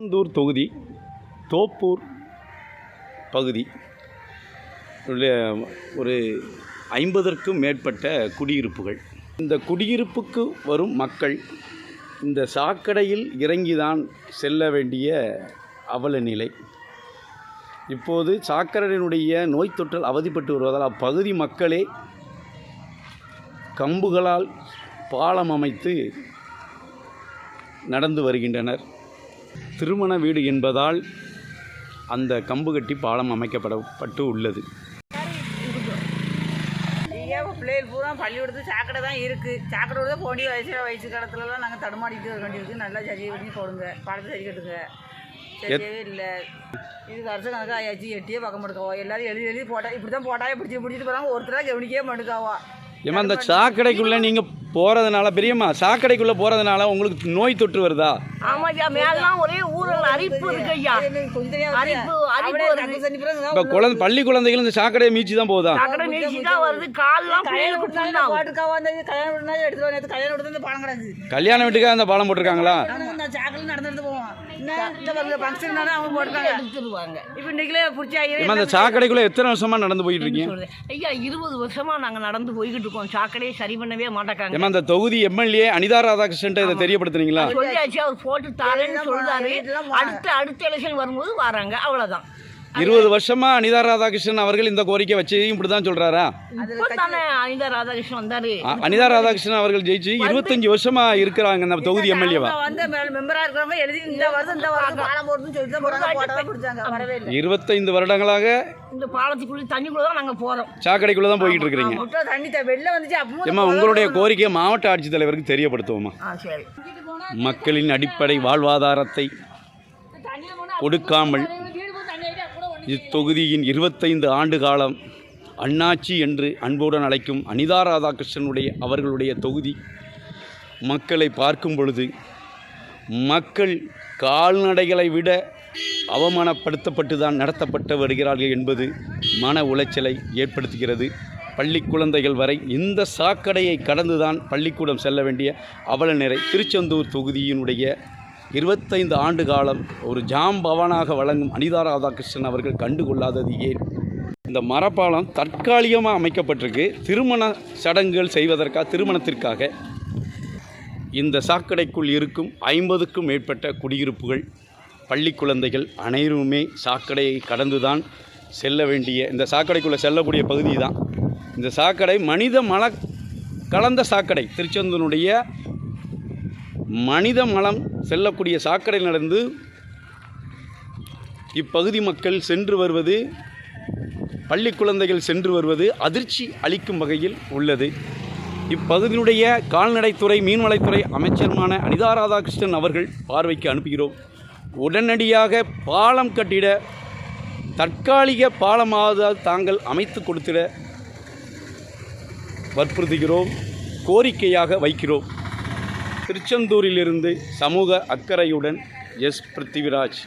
திருச்செந்தூர் தொகுதி தோப்பூர் பகுதி ஒரு ஐம்பதற்கும் மேற்பட்ட குடியிருப்புகள். இந்த குடியிருப்புக்கு வரும் மக்கள் இந்த சாக்கடையில் இறங்கிதான் செல்ல வேண்டிய அவல நிலை. இப்போது சாக்கடையினுடைய நோய் தொற்றல் அவதிப்பட்டு வருவதால் அப்பகுதி மக்களே கம்புகளால் பாலம் அமைத்து நடந்து வருகின்றனர். திருமண வீடு என்பதால் அந்த கம்பு கட்டி பாலம் அமைக்கப்படப்பட்டு உள்ளது. பிள்ளைகள் பூரா பள்ளிக்கூடத்து சாக்கடை தான் இருக்குது சாக்கடை போண்டி வயசு வயசு காலத்துலலாம் நாங்கள் தடுமாடிட்டு வர வேண்டியிருக்கு நல்லா சரி பண்ணி போடுங்க. படத்தை சரி கட்டுங்க. சரியாவே இல்லை இது வருஷம் கணக்காக ஆயாச்சு. எட்டியே பார்க்க மாட்டேக்காவோ எல்லாரும் எழுதி எழுதி போட்டா இப்படி தான் போட்டாயே பிடிச்சி பிடிச்சிட்டு போகிறாங்க ஒருத்தராக கவனிக்கவே மாட்டேக்காவா? ஏமா அந்த சாக்கடைக்குள்ளே நீங்கள் போகிறதுனால பெரியம்மா சாக்கடைக்குள்ளே போகிறதுனால உங்களுக்கு நோய் தொற்று வருதா? ஆமாய்யா மேலாம் ஒரே ஊரல் அரிப்பு இருக்கு ஐயா அரிப்பு, இப்போ குழந்தை பள்ளி குழந்தைகள் இந்த சாக்கடையை மீச்சு தான் வருது. கால்லாம் பிள்ளைகளுக்கு பழம் கிடக்கு கல்யாண வீட்டுக்காக அந்த பாலம் போட்டிருக்காங்களா நான் சாக்கடையில் நடந்து நடந்து போவான் என்ன இந்த பாருங்க ஃபங்க்ஷன் அவங்க போட்டுருக்காங்க எடுத்துருவாங்க. இப்போ இன்னைக்குலே பிடிச்சி அந்த சாக்கடைக்குள்ளே எத்தனை வருஷமாக நடந்து போயிட்டு இருக்கீங்க? ஐயா இருபது வருஷமா நாங்க நடந்து போய்கிட்டு இருக்கோம். சாக்கடையை சரி பண்ணவே மாட்டேக்காங்க. ஏமா அந்த தொகுதி எம்எல்ஏ அனிதா ராதாகிருஷ்ணன் இதை தெரியப்படுத்துனீங்களா? சொல்லியாச்சு அவர் போட்டு தாரேன்னு சொல்றாரு. அடுத்த அடுத்த எலெக்ஷன் வரும்போது வராங்க. அவ்வளவுதான். இருபது வருஷமா அனிதா ராதாகிருஷ்ணன் அவர்கள் இந்த கோரிக்கை வச்சு இப்படி தான் சொல்றாரா அனிதா ராதாகிருஷ்ணன் வந்தாரு. அனிதா ராதாகிருஷ்ணன் அவர்கள் ஜெயிச்சு இருபத்தஞ்சு வருஷமா இருக்கிறாங்க இந்த தொகுதி எம்எல்ஏவா இருபத்தைந்து வருடங்களாக இந்த பாலத்துக்குள்ள தண்ணிக்குள்ள தான் நாங்க போறோம். சாக்கடைக்குள்ளே தான் போய்கிட்டு தண்ணி வெளில வந்துச்சு ஏம்மா உங்களுடைய கோரிக்கையை மாவட்ட ஆட்சித்தலைவருக்கு தெரியப்படுத்துவோமா ஆ சரி. மக்களின் அடிப்படை வாழ்வாதாரத்தை கொடுக்காமல் இத்தொகுதியின் இருபத்தைந்து ஆண்டு காலம் அண்ணாச்சி என்று அன்புடன் அழைக்கும் அனிதா ராதாகிருஷ்ணனுடைய அவர்களுடைய தொகுதி. மக்களை பார்க்கும் பொழுது மக்கள் கால்நடைகளை விட அவமானப்படுத்தப்பட்டு தான் நடத்தப்பட்டு வருகிறார்கள் என்பது மன உளைச்சலை ஏற்படுத்துகிறது. பள்ளி குழந்தைகள் வரை இந்த சாக்கடையை கடந்துதான் பள்ளிக்கூடம் செல்ல வேண்டிய அவல நிறை. திருச்செந்தூர் தொகுதியினுடைய இருபத்தைந்து ஆண்டு காலம் ஒரு ஜாம்பவனாக வழங்கும் அனிதா ராதாகிருஷ்ணன் அவர்கள் கண்டுகொள்ளாதது ஏன்? இந்த மரப்பாலம் தற்காலிகமாக அமைக்கப்பட்டிருக்கு. திருமண சடங்குகள் செய்வதற்காக திருமணத்திற்காக. இந்த சாக்கடைக்குள் இருக்கும் ஐம்பதுக்கும் மேற்பட்ட குடியிருப்புகள் பள்ளி குழந்தைகள் அனைவருமே சாக்கடையை கடந்துதான் செல்ல வேண்டிய இந்த சாக்கடைக்குள்ளே செல்லக்கூடிய பகுதி தான் இந்த சாக்கடை மனித மல கலந்த சாக்கடை. திருச்செந்தூனுடைய மனித மலம் செல்லக்கூடிய சாக்கடை நடந்து இப்பகுதி மக்கள் சென்று வருவது பள்ளி குழந்தைகள் சென்று வருவது அதிர்ச்சி அளிக்கும் வகையில் உள்ளது. இப்பகுதியினுடைய கால்நடைத்துறை மீன்வளத்துறை அமைச்சருமான அனிதா ராதாகிருஷ்ணன் அவர்கள் பார்வைக்கு அனுப்புகிறோம். உடனடியாக பாலம் கட்டிட தற்காலிக பாலமாக தாங்கள் அமைத்து கொடுத்திட வற்புறுத்துகிறோம் கோரிக்கையாக வைக்கிறோம். திருச்செந்தூரிலிருந்து சமூக அக்கறையுடன் எஸ் பிருத்திவிராஜ்.